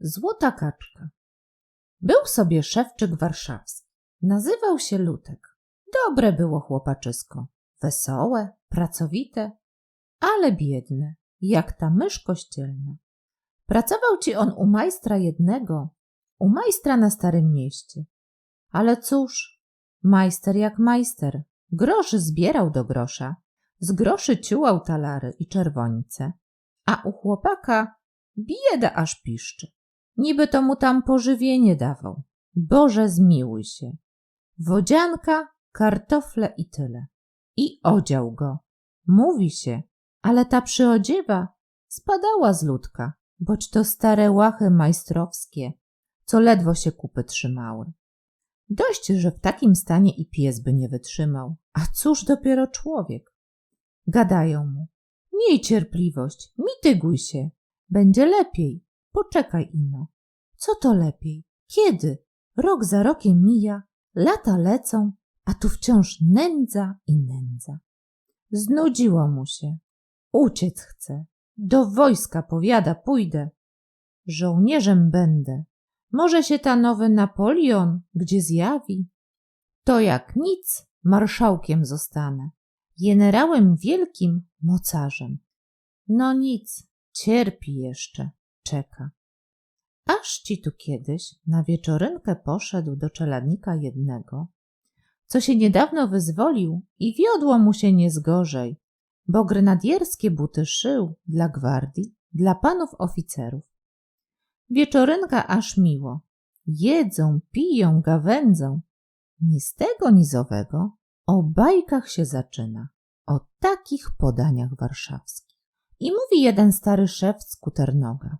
Złota kaczka. Był sobie szewczyk warszawski. Nazywał się Lutek. Dobre było chłopaczysko. Wesołe, pracowite, ale biedne, jak ta mysz kościelna. Pracował ci on u majstra jednego, u majstra na Starym Mieście. Ale cóż, majster jak majster, groszy zbierał do grosza, z groszy ciułał talary i czerwońce, a u chłopaka bieda aż piszczy. Niby to mu tam pożywienie dawał. Boże zmiłuj się. Wodzianka, kartofle i tyle. I odział go. Mówi się, ale ta przyodziewa spadała z ludka, boć to stare łachy majstrowskie, co ledwo się kupy trzymały. Dość, że w takim stanie i pies by nie wytrzymał, a cóż dopiero człowiek. Gadają mu, miej cierpliwość, mityguj się, będzie lepiej, poczekaj ino. Co to lepiej? Kiedy? Rok za rokiem mija, lata lecą, a tu wciąż nędza i nędza. Znudziło mu się. Uciec chce. Do wojska powiada pójdę. Żołnierzem będę. Może się ta nowy Napoleon gdzie zjawi? To jak nic, marszałkiem zostanę. Generałem wielkim mocarzem. No nic, cierpi jeszcze, czeka. Aż ci tu kiedyś na wieczorynkę poszedł do czeladnika jednego, co się niedawno wyzwolił i wiodło mu się nie zgorzej, bo grenadierskie buty szył dla gwardii, dla panów oficerów. Wieczorynka aż miło. Jedzą, piją, gawędzą. Ni z tego, ni z owego o bajkach się zaczyna, o takich podaniach warszawskich. I mówi jeden stary szef z kuternoga.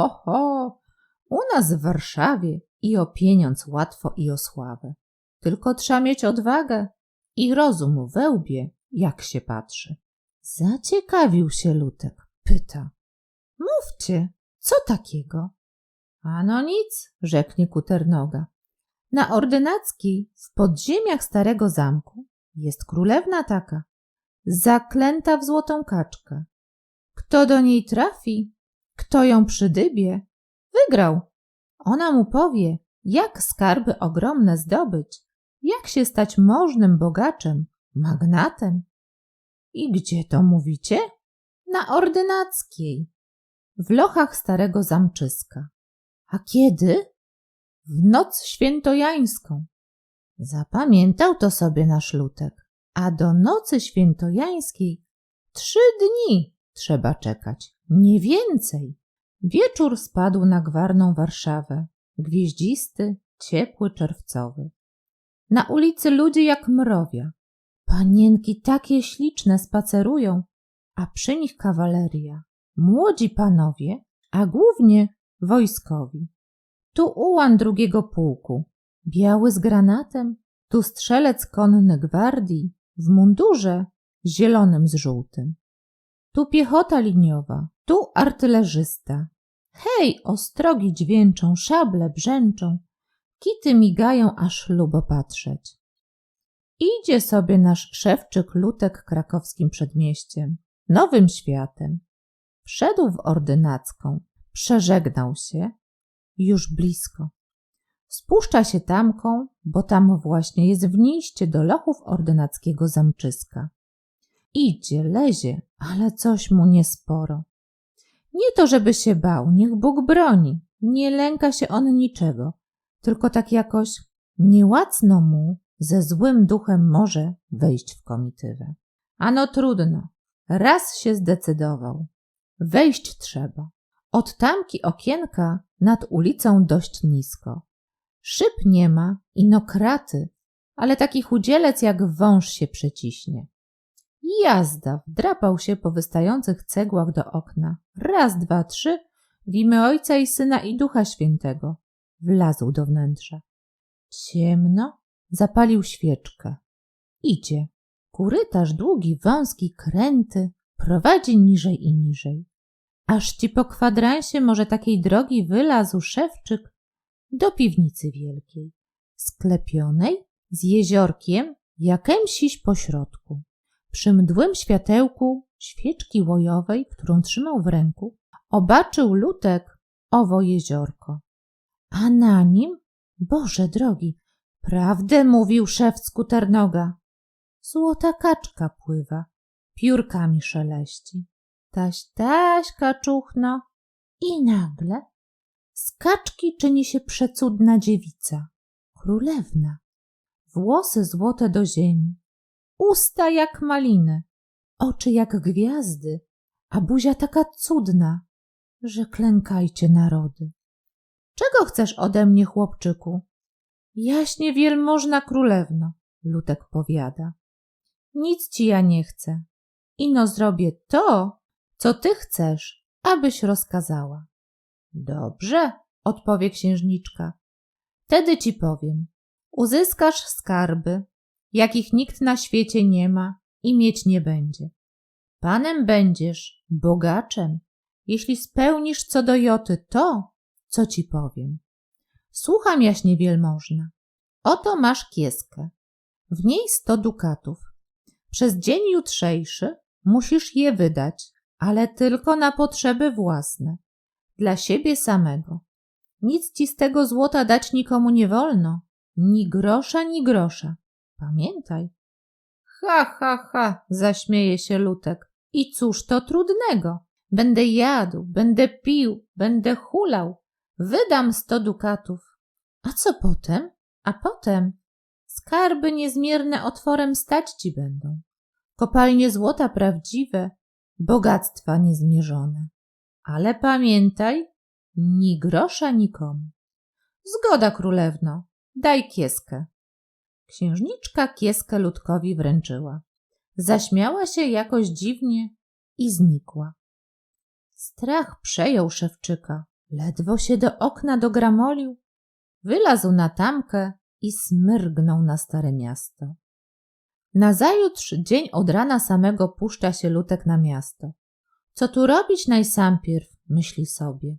Ho, ho, u nas w Warszawie i o pieniądz łatwo i o sławę. Tylko trzeba mieć odwagę i rozum we łbie, jak się patrzy. Zaciekawił się Lutek. Pyta. Mówcie, co takiego? Ano nic, rzeknie Kuternoga. Na Ordynackiej, w podziemiach starego zamku, jest królewna taka, zaklęta w złotą kaczkę. Kto do niej trafi, kto ją przydybie, wygrał. Ona mu powie, jak skarby ogromne zdobyć, jak się stać możnym bogaczem, magnatem. I gdzie to mówicie? Na Ordynackiej, w lochach starego zamczyska. A kiedy? W noc świętojańską. Zapamiętał to sobie nasz lutek, a do nocy świętojańskiej trzy dni trzeba czekać, nie więcej. Wieczór spadł na gwarną Warszawę, gwieździsty, ciepły, czerwcowy. Na ulicy ludzie jak mrowia. Panienki takie śliczne spacerują, a przy nich kawaleria, młodzi panowie, a głównie wojskowi. Tu ułan drugiego pułku, biały z granatem, tu strzelec konny gwardii, w mundurze zielonym z żółtym. Tu piechota liniowa, tu artylerzysta. Hej, ostrogi dźwięczą, szable brzęczą, kity migają, aż lubo patrzeć. Idzie sobie nasz szewczyk Lutek krakowskim przedmieściem, nowym światem. Wszedł w ordynacką, przeżegnał się, już blisko. Spuszcza się tamką, bo tam właśnie jest wniście do lochów ordynackiego zamczyska. Idzie, lezie, ale coś mu niesporo. Nie to, żeby się bał, niech Bóg broni. Nie lęka się on niczego, tylko tak jakoś niełacno mu ze złym duchem może wejść w komitywę. Ano trudno. Raz się zdecydował. Wejść trzeba. Od tamki okienka nad ulicą dość nisko. Szyb nie ma, ino kraty, ale taki chudzielec jak wąż się przeciśnie. Jazda wdrapał się po wystających cegłach do okna. Raz, dwa, trzy, w imię Ojca i Syna i Ducha Świętego. Wlazł do wnętrza. Ciemno, zapalił świeczkę. Idzie. Kurytarz długi, wąski, kręty, prowadzi niżej i niżej. Aż ci po kwadransie może takiej drogi wylazł szewczyk do piwnicy wielkiej, sklepionej z jeziorkiem jakemsiś pośrodku. Przy mdłym światełku świeczki łojowej, którą trzymał w ręku, obaczył lutek owo jeziorko. A na nim, Boże drogi, prawdę mówił szef skuternoga. Złota kaczka pływa, piórkami szeleści. Taś, taś, kaczuchno. I nagle z kaczki czyni się przecudna dziewica, królewna. Włosy złote do ziemi, usta jak maliny, oczy jak gwiazdy, a buzia taka cudna, że klękajcie narody. Czego chcesz ode mnie, chłopczyku? Jaśnie wielmożna królewno, Lutek powiada. Nic ci ja nie chcę. Ino zrobię to, co ty chcesz, abyś rozkazała. Dobrze, odpowie księżniczka. Wtedy ci powiem. Uzyskasz skarby, jakich nikt na świecie nie ma i mieć nie będzie. Panem będziesz, bogaczem, jeśli spełnisz co do Joty to, co ci powiem. Słucham jaśnie wielmożna. Oto masz kieskę. W niej sto dukatów. Przez dzień jutrzejszy musisz je wydać, ale tylko na potrzeby własne, dla siebie samego. Nic ci z tego złota dać nikomu nie wolno, ni grosza, ni grosza. Pamiętaj. Ha, ha, ha, zaśmieje się Lutek. I cóż to trudnego? Będę jadł, będę pił, będę hulał. Wydam sto dukatów. A co potem? A potem skarby niezmierne otworem stać ci będą. Kopalnie złota prawdziwe, bogactwa niezmierzone. Ale pamiętaj, ni grosza nikomu. Zgoda, królewno, daj kieskę. Księżniczka kieskę ludkowi wręczyła. Zaśmiała się jakoś dziwnie i znikła. Strach przejął szewczyka. Ledwo się do okna dogramolił. Wylazł na tamkę i smyrgnął na stare miasto. Nazajutrz dzień od rana samego puszcza się Lutek na miasto. Co tu robić najsampierw, myśli sobie.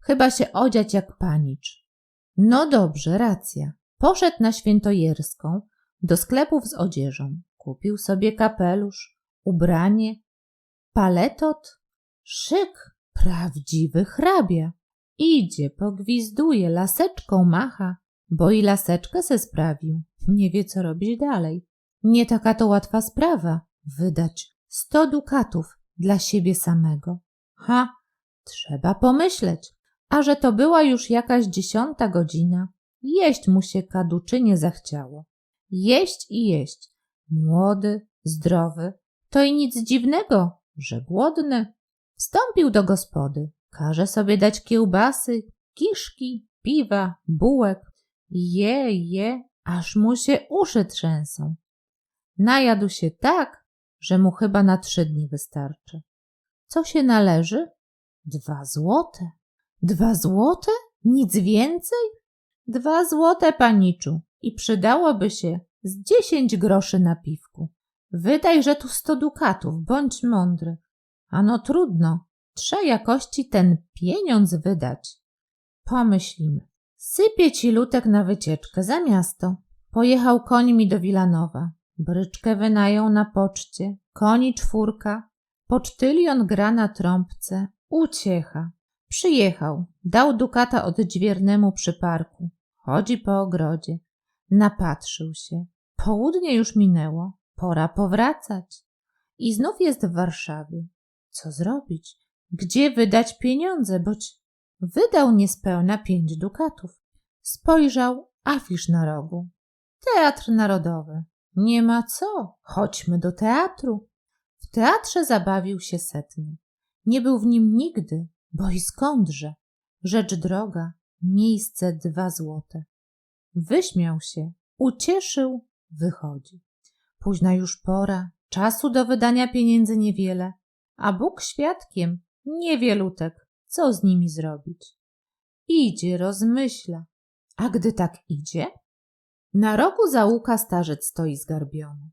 Chyba się odziać jak panicz. No dobrze, racja. Poszedł na Świętojerską do sklepów z odzieżą. Kupił sobie kapelusz, ubranie, paletot, szyk, prawdziwy hrabia. Idzie, pogwizduje, laseczką macha, bo i laseczkę se sprawił. Nie wie, co robić dalej. Nie taka to łatwa sprawa wydać sto dukatów dla siebie samego. Ha, trzeba pomyśleć. A że to była już jakaś dziesiąta godzina, jeść mu się kaduczynie zachciało. Jeść i jeść. Młody, zdrowy, to i nic dziwnego, że głodny. Wstąpił do gospody, każe sobie dać kiełbasy, kiszki, piwa, bułek. Je, je, aż mu się uszy trzęsą. Najadł się tak, że mu chyba na trzy dni wystarczy. Co się należy? Dwa złote. Dwa złote? Nic więcej? Dwa złote, paniczu. I przydałoby się z dziesięć groszy na piwku. Wydaj, że tu sto dukatów, bądź mądry. Ano trudno, trzeba jakości ten pieniądz wydać. Pomyślimy. Sypie ci lutek na wycieczkę za miasto. Pojechał końmi do Wilanowa. Bryczkę wynają na poczcie, koni czwórka, pocztylion gra na trąbce, uciecha. Przyjechał, dał dukata odźwiernemu przy parku. Chodzi po ogrodzie. Napatrzył się. Południe już minęło. Pora powracać. I znów jest w Warszawie. Co zrobić? Gdzie wydać pieniądze, boć wydał niespełna pięć dukatów. Spojrzał afisz na rogu. Teatr Narodowy. Nie ma co, chodźmy do teatru. W teatrze zabawił się setnie. Nie był w nim nigdy, bo i skądże? Rzecz droga, miejsce dwa złote. Wyśmiał się, ucieszył, wychodzi. Późna już pora, czasu do wydania pieniędzy niewiele, a Bóg świadkiem, niewielutek, co z nimi zrobić. Idzie, rozmyśla, a gdy tak idzie, na rogu załuka starzec stoi zgarbiony.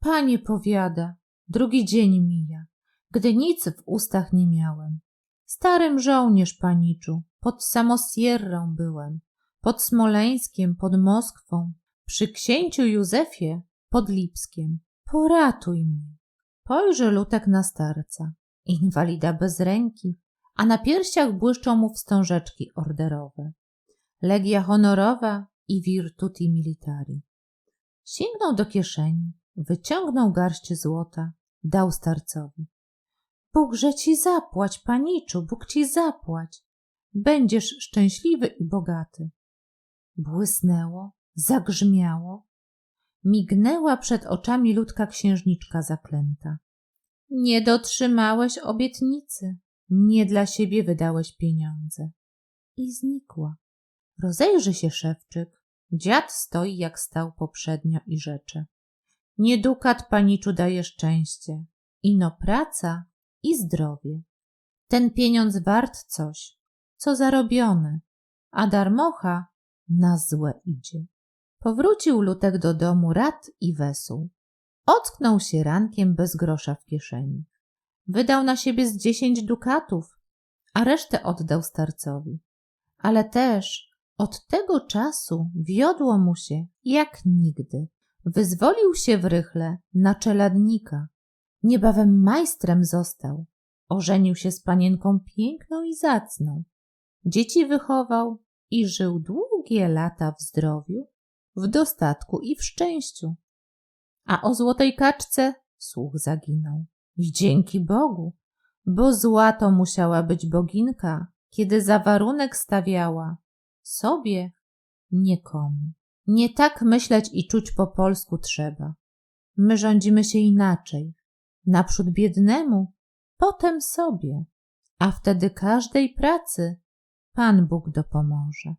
Panie powiada, drugi dzień mija, gdy nic w ustach nie miałem. Starym żołnierz, paniczu, pod Samosierrą byłem, pod Smoleńskiem, pod Moskwą, przy księciu Józefie, pod Lipskiem. Poratuj mnie. Pojrzy Lutek na starca, inwalida bez ręki, a na piersiach błyszczą mu wstążeczki orderowe. Legia honorowa i virtuti militari. Sięgnął do kieszeni, wyciągnął garść złota, dał starcowi. Bógże ci zapłać, paniczu, Bóg ci zapłać. Będziesz szczęśliwy i bogaty. Błysnęło, zagrzmiało. Mignęła przed oczami ludka księżniczka zaklęta. Nie dotrzymałeś obietnicy, nie dla siebie wydałeś pieniądze. I znikła. Rozejrzy się szewczyk. Dziad stoi jak stał poprzednio i rzecze. Nie dukat paniczu daje szczęście, ino praca i zdrowie. Ten pieniądz wart coś, co zarobione, a darmocha na złe idzie. Powrócił Lutek do domu rad i wesół. Ocknął się rankiem bez grosza w kieszeni. Wydał na siebie z dziesięć dukatów, a resztę oddał starcowi. Ale też od tego czasu wiodło mu się jak nigdy. Wyzwolił się w rychle na czeladnika. Niebawem majstrem został. Ożenił się z panienką piękną i zacną. Dzieci wychował i żył długie lata w zdrowiu, w dostatku i w szczęściu. A o złotej kaczce słuch zaginął. I dzięki Bogu, bo zła to musiała być boginka, kiedy za warunek stawiała sobie, nikomu. Nie tak myśleć i czuć po polsku trzeba. My rządzimy się inaczej. Naprzód biednemu, potem sobie, a wtedy każdej pracy Pan Bóg dopomoże.